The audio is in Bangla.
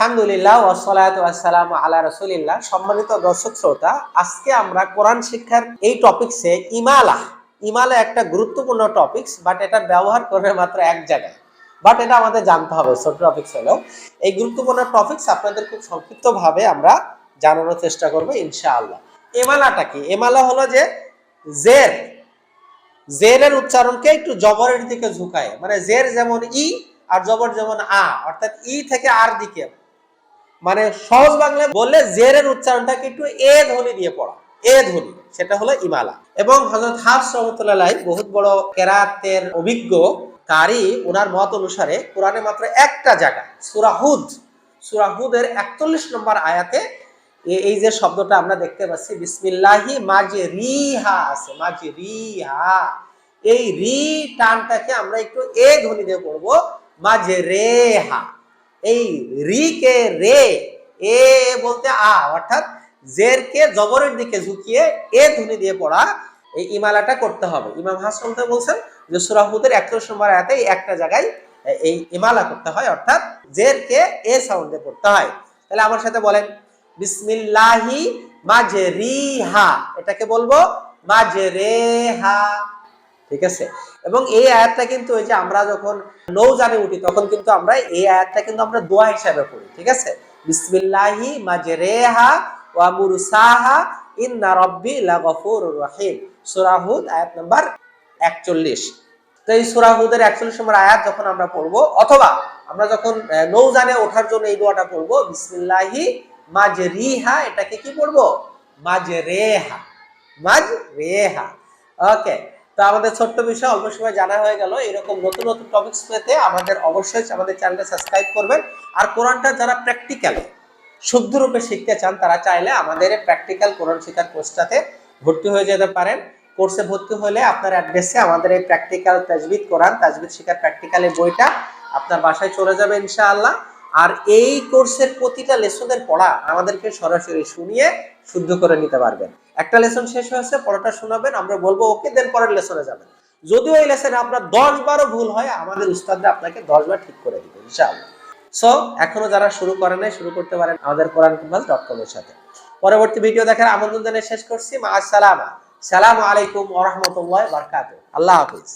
আলহামদুলিল্লাহ ওয়াসসালামু আলা রাসূলিল্লাহ। সম্মানিত দর্শক শ্রোতা, আজকে আমরা কোরআন শিক্ষার এই টপিকসে ইমালা ইমালা একটা গুরুত্বপূর্ণ টপিকস বাট এটা ব্যবহার করবে মাত্র এক জায়গায়। বাট এটা আমাদের জানতে হবে, ছোট টপিকস হলেও এই গুরুত্বপূর্ণ টপিকস আপনাদের খুব সংক্ষিপ্তভাবে আমরা জানানোর চেষ্টা করব, ইনশাআল্লাহ। এমালাটা কি? এমালা হলো যে জের। জেরের উচ্চারণকে একটু জবরের দিকে ঝুঁকায়। মানে জের যেমন ই আর জবর যেমন আ, অর্থাৎ ই থেকে আর দিকে। মানে সহজ বাংলায় বললে জেরের উচ্চারণটাকে একটু এ ধ্বনি দিয়ে পড়া। এ ধ্বনি, সেটা হলো ইমালা। এবং হজরত হাফস রহমতুল্লাহ বহুত বড় কেরাতের অভিজ্ঞ কারি ওনার মত অনুসারে কোরআনে মাত্র একটা জায়গা সুরাহুদ সুরাহুদের একচল্লিশ নম্বর আয়াতে এই যে শব্দটা আমরা দেখতে পাচ্ছি, বিসমিল্লাহি মাঝে রিহা আছে মাঝে রিহা এই রি টানটাকে আমরা একটু এ ধ্বনি দিয়ে পড়ব মাঝে রেহা এই রি কে রে, এ বলতে আ, অর্থাৎ জের কে জবরের দিকে ঝুঁকিয়ে এ ধ্বনি দিয়ে পড়া এই ইমালাটা করতে হবে। ইমাম হাসান বলছেন যে সুরাহুদের একচল্লিশ নম্বর আয়াতে এই একটা জায়গায় এই ইমালা করতে হয়, অর্থাৎ জের কে এ সাউন্ডে পড়তে হয়। তাহলে আমার সাথে বলেন, বিসমিল্লাহি মাঝে রিহা এটাকে বলব মাঝে রেহা ঠিক আছে? এবং এই আয়াতটা কিন্তু ওই যে আমরা যখন নৌজানে উঠি, তখন কিন্তু আমরা এই আয়াতটা কিন্তু আমরা দোয়া হিসাবে পড়ি, ঠিক আছে? বিসমিল্লাহি মাজরেহা ওয়া মুরসাহা ইন্না রাব্বি লাগফুরুর রহিম। সূরা হুদ আয়াত নাম্বার 41 তো এই সূরা হুদের 41 নম্বর আয়াত যখন আমরা পড়ব, অথবা আমরা যখন নৌজানে ওঠার জন্য এই দোয়াটা পড়ব, বিসমিল্লাহি মাজরিহা, এটাকে কি পড়ব? মাজরেহা। মাজরেহা। ওকে। তো আমাদের ছোট্ট বিষয়, অল্প সময় জানা হয়ে গেল। এরকম নতুন নতুন টপিকস পেতে আমাদের অবশ্যই আমাদের চ্যানেলটা সাবস্ক্রাইব করবেন। আর কোরআনটা যারা প্র্যাকটিক্যাল শুদ্ধ রূপে শিখতে চান, তারা চাইলে আমাদের প্র্যাকটিক্যাল কোরআন শেখার কোর্সটাতে ভর্তি হয়ে যেতে পারেন। কোর্সে ভর্তি হলে আপনার অ্যাড্রেসে আমাদের এই প্র্যাকটিক্যাল তাজবিদ কোরআন তাজবিদ শেখার প্র্যাকটিক্যাল এই বইটা আপনার বাসায় চলে যাবে ইনশাআল্লাহ। আর এই কোর্সের প্রতিটা লেসনের পড়া আমাদেরকে সরাসরি শুনিয়ে শুদ্ধ করে নিতে পারবেন। একটা লেসন শেষ হয়েছে, পড়াটা শোনাবেন, আমরা বলব, ওকে, দেন পরের লেসনে যাবেন। যদিও এই লেসনে আপনার দশ বারও ভুল হয়, আমাদের উস্তাদরা আপনাকে দশ বার ঠিক করে দিবে, ইনশাআল্লাহ। সো এখনও যারা শুরু করেন নাই, শুরু করতে পারেন আমাদের কোরআন কুমাস ডট কমের সাথে। পরবর্তী ভিডিও দেখার আমন্ত্রণ জানিয়ে শেষ করছি। মা আসসালামা সালামু আলাইকুম ওরহমতুল্লাহ বারকাত আল্লাহ হাফিজ।